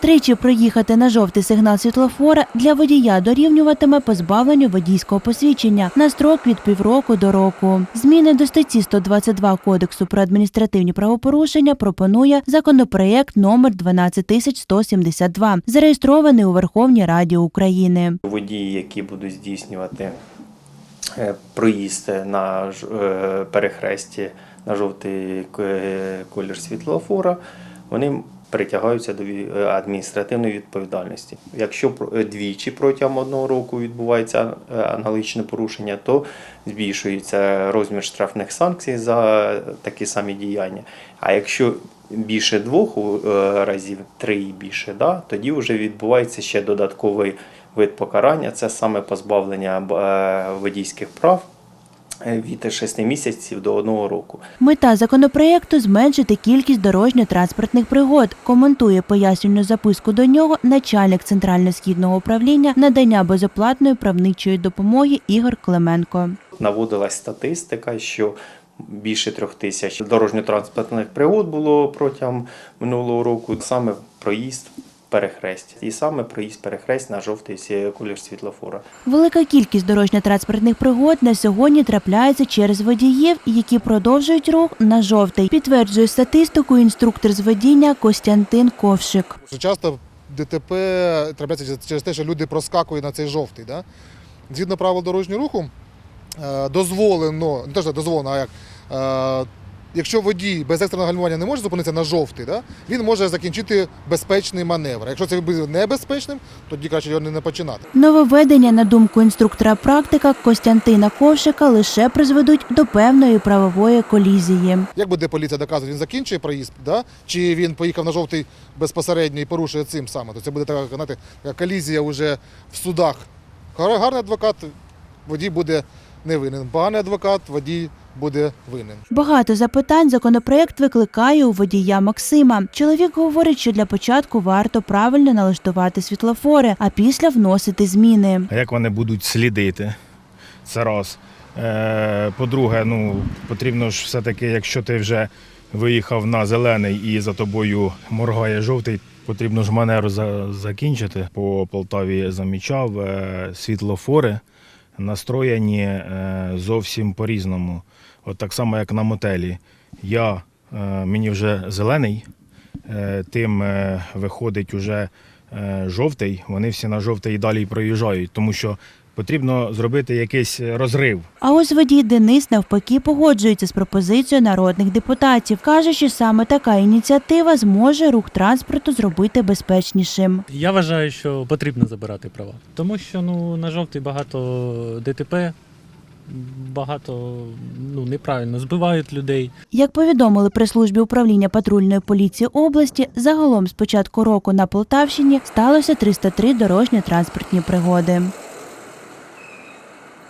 Тричі проїхати на жовтий сигнал світлофора для водія дорівнюватиме позбавленню водійського посвідчення на строк від півроку до року. Зміни до статті 122 Кодексу про адміністративні правопорушення пропонує законопроєкт номер 12172, зареєстрований у Верховній Раді України. Водії, які будуть здійснювати е, проїзд на е, перехресті на жовтий е, колір світлофора, вони притягаються до е, адміністративної відповідальності. Якщо е, двічі протягом одного року відбувається е, аналогічне порушення, то збільшується розмір штрафних санкцій за такі самі діяння. А якщо більше двох разів, три і більше, да, тоді вже відбувається ще додатковий вид покарання це саме позбавлення водійських прав від 6 місяців до 1 року. Мета законопроєкту зменшити кількість дорожньо-транспортних пригод. Коментує пояснювальну записку до нього начальник центрально-східного управління надання безоплатної правничої допомоги Ігор Клименко. Наводилась статистика, що більше трьох тисяч дорожньо-транспортних пригод було протягом минулого року. Саме проїзд перехресть. І саме проїзд перехресть на жовтий колір світлофора. Велика кількість дорожньо-транспортних пригод на сьогодні трапляється через водіїв, які продовжують рух на жовтий. Підтверджує статистику інструктор з водіння Костянтин Ковшик. Часто ДТП трапляється через- те, що люди проскакують на цей жовтий. Да? Згідно правил дорожнього руху, е, дозволено, не те, що дозволено, а як. Якщо водій без екстреного гальмування не може зупинитися на жовтий, да, він може закінчити безпечний маневр. Якщо це буде небезпечним, тоді краще його не починати. Нововведення, на думку інструктора практика Костянтина Ковшика, лише призведуть до певної правової колізії. Як буде поліція доказувати, він закінчує проїзд, да? чи він поїхав на жовтий безпосередньо і порушує цим саме. То це буде така, знаєте, така колізія вже в судах. Гарний адвокат, водій буде не винен. Поганий адвокат, водій буде винен. Багато запитань законопроект викликає у водія Максима. Чоловік говорить, що для початку варто правильно налаштувати світлофори, а після вносити зміни. А як вони будуть слідити? Це раз. Е, По-друге, ну, потрібно ж все-таки, якщо ти вже виїхав на зелений і за тобою моргає жовтий, потрібно ж манеру за- закінчити. По Полтаві замічав е, світлофори настроєні е, зовсім по-різному. От так само, як на мотелі. Я, е, мені вже зелений, е, тим виходить уже жовтий, вони всі на жовтий і далі проїжджають, тому що потрібно зробити якийсь розрив. А ось водій Денис навпаки погоджується з пропозицією народних депутатів. каже, що саме така ініціатива зможе рух транспорту зробити безпечнішим. Я вважаю, що потрібно забирати права. Тому що ну, на жовтий багато ДТП, багато ну, неправильно збивають людей. Як повідомили при службі управління патрульної поліції області, загалом з початку року на Полтавщині сталося 303 дорожньо-транспортні пригоди.